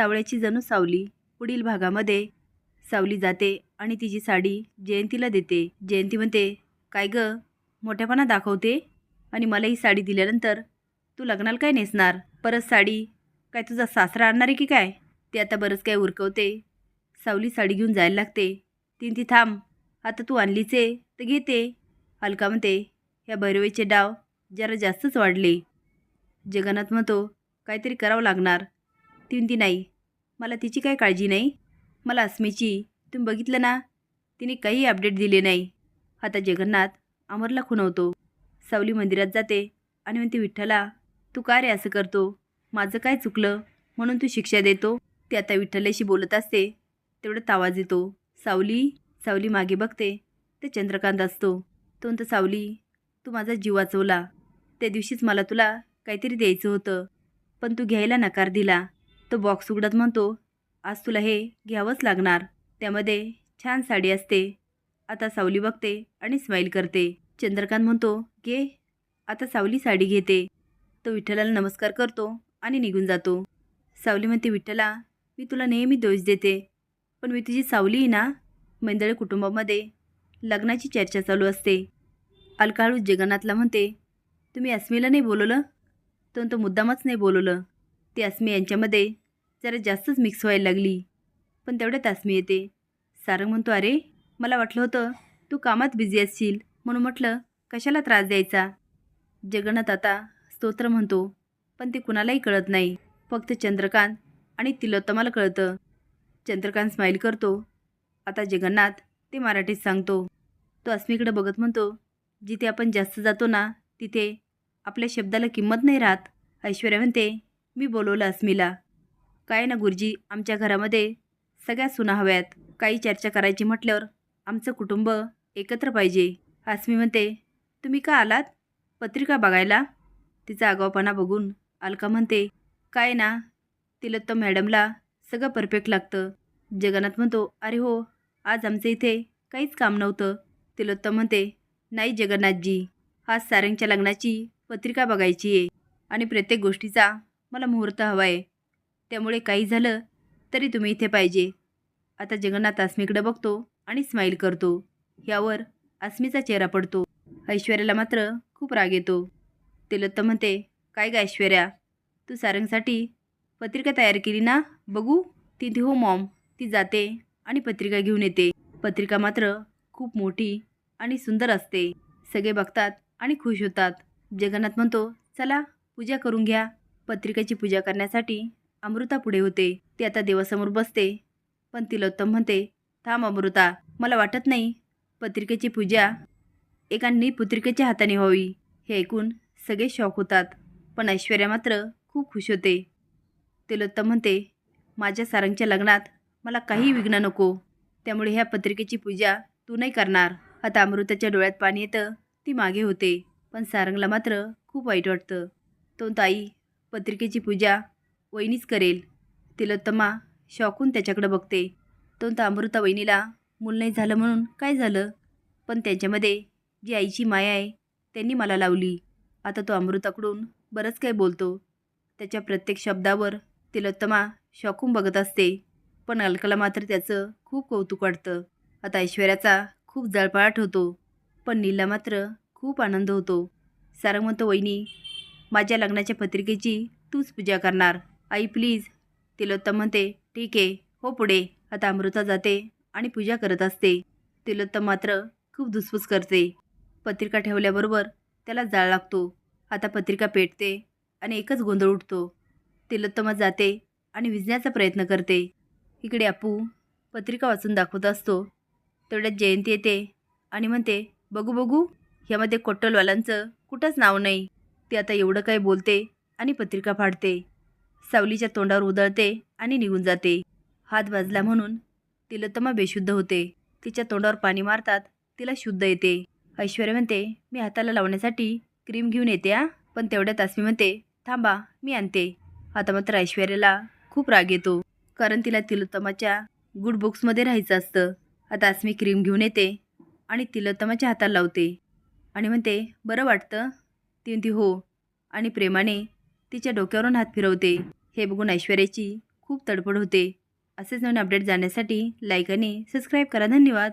सावळ्याची जणू सावली. पुढील भागामध्ये सावली जाते आणि तिची साडी जयंतीला देते. जयंती म्हणते काय ग मोठ्यापणा दाखवते? आणि मला ही साडी दिल्यानंतर तू लग्नाला काय नेसणार? परत साडी? काय तुझा सासरा आणणार आहे की काय? ते आता बरंच काय उरकवते. सावली साडी घेऊन जायला लागते. तीन ती थांब. आता तू आणलीच आहे तर घेते. अलका म्हणते ह्या भैरवेचे डाव जरा जास्तच वाढले. जगन्नाथ म्हणतो काहीतरी करावं लागणार. तीन ती नाही. मला तिची काय काळजी नाही? मला अस्मीची तुम्ही बघितलं ना? तिने काही अपडेट दिले नाही. आता जगन्नाथ अमरला खुणवतो. सावली मंदिरात जाते आणि म्हणते विठ्ठला तू का रे असं करतो? माझं काय चुकलं? म्हणून तू शिक्षा देतो? ते आता विठ्ठलाशी बोलत असते. तेवढं आवाज येतो. सावली सावली मागे बघते. ते चंद्रकांत असतो. तो म्हणतो सावली तू माझा जीव वाचवला. त्या दिवशीच मला तुला काहीतरी द्यायचं होतं. पण तू घ्यायला नकार दिला. तो बॉक्स उघडत म्हणतो आज तुला हे घ्यावंच लागणार. त्यामध्ये छान साडी असते. आता सावली बघते आणि स्माईल करते. चंद्रकांत म्हणतो घे. आता सावली साडी घेते. तो विठ्ठलाला नमस्कार करतो आणि निघून जातो. सावली म्हणते विठ्ठला मी तुला नेहमी दोष देते. पण मी तुझी सावली आहे ना? मैंदळे कुटुंबामध्ये लग्नाची चर्चा चालू असते. अलकाळू जगन्नाथला म्हणते तुम्ही अस्मीला नाही बोलवलं? तर तो मुद्दामच नाही बोलवलं. ती अस्मी यांच्यामध्ये जरा जास्तच मिक्स व्हायला लागली. पण तेवढ्यात अस्मी येते. सारंग म्हणतो अरे मला वाटलं होतं तू कामात बिझी असशील. म्हणून म्हटलं कशाला त्रास द्यायचा? जगन्नाथ आता स्तोत्र म्हणतो पण ते कुणालाही कळत नाही. फक्त चंद्रकांत आणि तिलोत्तमाला कळतं. चंद्रकांत स्माईल करतो. आता जगन्नाथ ते मराठीत सांगतो. तो अस्मीकडे बघत म्हणतो जिथे आपण जास्त जातो ना तिथे आपल्या शब्दाला किंमत नाही राहत. ऐश्वर्या म्हणते मी बोलवलं अस्मीला. काय ना गुरुजी आमच्या घरामध्ये सगळ्या सुना हव्यात. काही चर्चा करायची म्हटल्यावर आमचं कुटुंब एकत्र पाहिजे. अस्मी म्हणते तुम्ही का आलात? पत्रिका बघायला? तिचा आगावपणा बघून अलका म्हणते काय ना तिलोत्तम मॅडमला सगळं परफेक्ट लागतं. जगन्नाथ म्हणतो अरे हो आज आमचं इथे काहीच काम नव्हतं. तिलोत्तम म्हणते नाही जगन्नाथजी आज सारंगच्या लग्नाची पत्रिका बघायची आहे आणि प्रत्येक गोष्टीचा मला मुहूर्त हवा आहे. त्यामुळे काही झालं तरी तुम्ही इथे पाहिजे. आता जगन्नाथ आस्मीकडे बघतो आणि स्माईल करतो. यावर आस्मीचा चेहरा पडतो. ऐश्वर्याला मात्र खूप राग येतो. ते लत्त म्हणते काय ग ऐश्वर्या? तू सारंगसाठी पत्रिका तयार केली ना? बघू. ती हो मॉम. ती जाते आणि पत्रिका घेऊन येते. पत्रिका मात्र खूप मोठी आणि सुंदर असते. सगळे बघतात आणि खुश होतात. जगन्नाथ म्हणतो चला पूजा करून घ्या. पत्रिकेची पूजा करण्यासाठी अमृता पुढे होते. ती आता देवासमोर बसते. पण तिलोत्तम म्हणते थांब अमृता मला वाटत नाही. पत्रिकेची पूजा एकांनी पुत्रिकेच्या हाताने व्हावी. हे ऐकून सगळे शॉक होतात. पण ऐश्वर्या मात्र खूप खुश होते. तिलोत्तम म्हणते माझ्या सारंगच्या लग्नात मला काही विघ्न नको. त्यामुळे ह्या पत्रिकेची पूजा तू नाही करणार. आता अमृताच्या डोळ्यात पाणी येतं ती मागे होते. पण सारंगला मात्र खूप वाईट वाटतं. तो ताई पत्रिकेची पूजा वहिनीच करेल. तिलोत्तमा शॉकून त्याच्याकडे बघते. तो तर अमृता वहिनीला मूल नाही झालं म्हणून काय झालं? पण त्यांच्यामध्ये जी आईची माया आहे त्यांनी मला लावली. आता तो अमृताकडून बरंच काही बोलतो. त्याच्या प्रत्येक शब्दावर तिलोत्तमा शॉकून बघत असते. पण अलकाला मात्र त्याचं खूप कौतुक वाटतं. आता ऐश्वर्याचा खूप जळपाळाट होतो पण नीलला मात्र खूप आनंद होतो. सारंग म्हणतो वहिनी माझ्या लग्नाच्या पत्रिकेची तूच पूजा करणार. आई प्लीज तिलोत्तम म्हणते ठीक आहे. हो पुढे. आता अमृता जाते आणि पूजा करत असते. तिलोत्तम मात्र खूप धुसफूस करते. पत्रिका ठेवल्याबरोबर त्याला जाळ लागतो. आता पत्रिका पेटते आणि एकच गोंधळ उठतो. तिलोत्तमा जाते आणि विजण्याचा प्रयत्न करते. इकडे अपू पत्रिका वाचून दाखवत असतो. तेवढ्यात जयंती येते आणि म्हणते बघू बघू. ह्यामध्ये कोट्टलवालांचं कुठंच नाव नाही. ते आता एवढं काही बोलते आणि पत्रिका फाडते. सावलीच्या तोंडावर उधळते आणि निघून जाते. हात वाजला म्हणून तिलोत्तमा बेशुद्ध होते. तिच्या तोंडावर पाणी मारतात तिला शुद्ध येते. ऐश्वर्या म्हणते मी हाताला लावण्यासाठी क्रीम घेऊन येते आ पण तेवढ्यात अस्मी म्हणते थांबा मी आणते. आता मात्र ऐश्वर्याला खूप राग येतो कारण तिला तिलोत्तमाच्या गुड बुक्समध्ये राहायचं असतं. आता अस्मी क्रीम घेऊन येते आणि तिलोत्तमाच्या हाताला लावते आणि म्हणते बरं वाटतं. ती ती हो आणि प्रेमाने तिच्या डोक्यावरून हात फिरवते. हे बघून ऐश्वर्याची खूप तडफड होते. असेच नवीन अपडेट जाण्यासाठी लाईक आणि सबस्क्राईब करा. धन्यवाद.